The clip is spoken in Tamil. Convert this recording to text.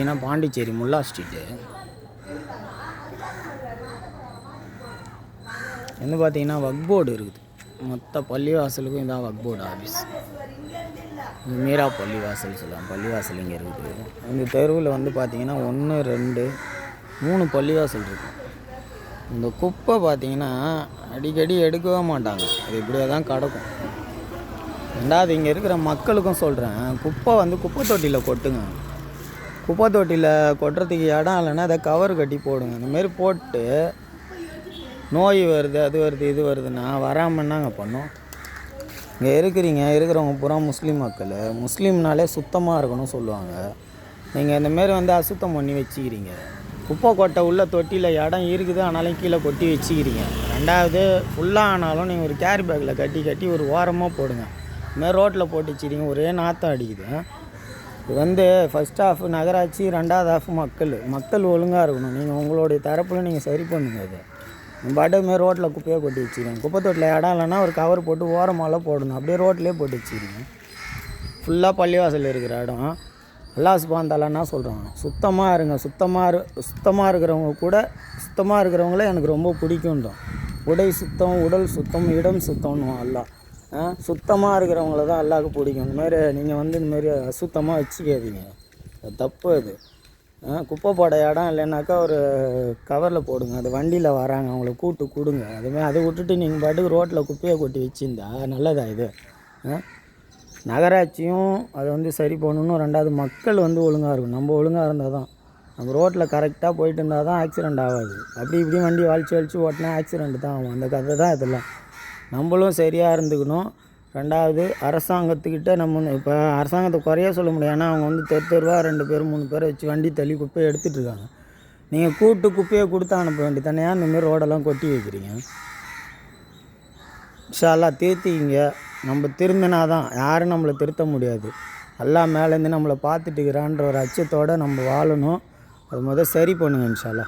ஏன்னா பாண்டிச்சேரி முல்லா ஸ்ட்ரீட்டு. வந்து பார்த்தீங்கன்னா வக் போர்டு இருக்குது. மொத்த பள்ளிவாசலுக்கும் இதான் வக் போர்டு ஆஃபீஸ். மீரா பள்ளிவாசல் சொல்லலாம். பள்ளிவாசல் இங்கே இருக்குது. இந்த தெருவில் வந்து பார்த்தீங்கன்னா ஒன்று ரெண்டு மூணு பள்ளிவாசல் இருக்கும். இந்த குப்பை பார்த்தீங்கன்னா அடிக்கடி எடுக்கவே மாட்டாங்க. அது இப்படியே தான் கிடக்கும். ரெண்டாவது இங்கே இருக்கிற மக்களுக்கும் சொல்கிறேன் குப்பை வந்து குப்பை தொட்டியில் கொட்டுங்க. குப்பை தொட்டியில் கொட்டுறதுக்கு இடம் இல்லைன்னா அதை கவர் கட்டி போடுங்க. இந்த மாதிரி போட்டு நோய் வருது அது வருது இது வருதுன்னா வராமல் என்னங்க பண்ணும்? இங்கே இருக்கிறீங்க இருக்கிறவங்க பூரா முஸ்லீம் மக்கள். முஸ்லீம்னாலே சுத்தமாக இருக்கணும் சொல்லுவாங்க. நீங்கள் இந்த மாரி வந்து அசுத்தம் பண்ணி வச்சுக்கிறீங்க. குப்பை கொட்டை உள்ள தொட்டியில் இடம் இருக்குது ஆனாலும் கீழே கொட்டி வச்சுக்கிறீங்க. ரெண்டாவது ஃபுல்லாக ஆனாலும் நீங்கள் ஒரு கேரி பேக்கில் கட்டி கட்டி ஒரு ஓரமாக போடுங்க. இதுமாதிரி ரோட்டில் போட்டு வச்சுக்கிறீங்க ஒரே நாற்றம் அடிக்குது. இது வந்து ஃபஸ்ட் ஹாஃப் நகராட்சி ரெண்டாவது ஆஃப் மக்கள். மக்கள் ஒழுங்காக இருக்கணும். நீங்கள் உங்களுடைய தரப்பில் நீங்கள் சரி பண்ணுங்க அது பாட்டுமே மாரி ரோட்டில் குப்பையை கொட்டி வச்சுக்கிறீங்க குப்பை தொட்டில் இடம் இல்லைன்னா ஒரு கவர் போட்டு ஓரமாலாம் போடணும். அப்படியே ரோட்லேயே போட்டு வச்சுக்கிறீங்க ஃபுல்லாக பள்ளிவாசல் இருக்கிற இடம். அல்லாஹ் சுபாந்தாலா சொல்கிறாங்க சுத்தமாக இருங்க. சுத்தமாக இரு சுத்தமாக இருக்கிறவங்க கூட சுத்தமாக இருக்கிறவங்கள எனக்கு ரொம்ப பிடிக்கும்ன்றோம் உடை சுத்தம் உடல் சுத்தம் இடம் சுத்தம்னு அல்லா சுத்தமாக இருக்கிறவங்கள தான் அல்லாஹ்க்கு பிடிக்கும். இந்தமாரி நீங்கள் வந்து இந்தமாரி அசுத்தமாக வச்சுக்காதீங்க. தப்பு அது. ஆ, குப்பை போட இடம் இல்லைன்னாக்கா ஒரு கவரில் போடுங்க. அது வண்டியில் வராங்க. அவங்கள கூட்டு கொடுங்க. அதுமாதிரி அதை விட்டுட்டு நீங்கள் பாட்டுக்கு ரோட்டில் குப்பையை கொட்டி வச்சுருந்தா நல்லதா இது? ஆ நகராட்சியும் அதை வந்து சரி பண்ணணும் ரெண்டாவது மக்கள் வந்து ஒழுங்காக இருக்கும் நம்ம ஒழுங்காக இருந்தால் தான். நம்ம ரோட்டில் கரெக்டாக போயிட்டு இருந்தால் தான் ஆக்சிடெண்ட் ஆகாது. அப்படி இப்படி வண்டி வலிச்சு வலிச்சு ஓட்டினா ஆக்சிடெண்ட் தான் ஆகும். அந்த கதை தான் இதெல்லாம். நம்மளும் சரியாக இருந்துக்கணும். ரெண்டாவது அரசாங்கத்துக்கிட்ட நம்ம இப்போ அரசாங்கத்தை குறைய சொல்ல முடியாது. ஏன்னா அவங்க வந்து தெரு தெருவாக ரெண்டு பேர் மூணு பேரை வச்சு வண்டி தள்ளி குப்பையை எடுத்துகிட்டு இருக்காங்க. நீங்கள் கூட்டு குப்பையை கொடுத்து அனுப்ப வேண்டிய தனியாக இந்தமாரி ரோடெல்லாம் கொட்டி வைக்கிறீங்க. ஷாலாக திருத்திக்கிங்க நம்ம திருந்தினா தான் யாரும் நம்மளை திருத்த முடியாது. எல்லாம் மேலேருந்து நம்மளை பார்த்துட்டு இருக்கிறான்ற ஒரு அச்சத்தோடு நம்ம வாழணும். அது முதல் சரி பண்ணுங்க இன்ஷால்லா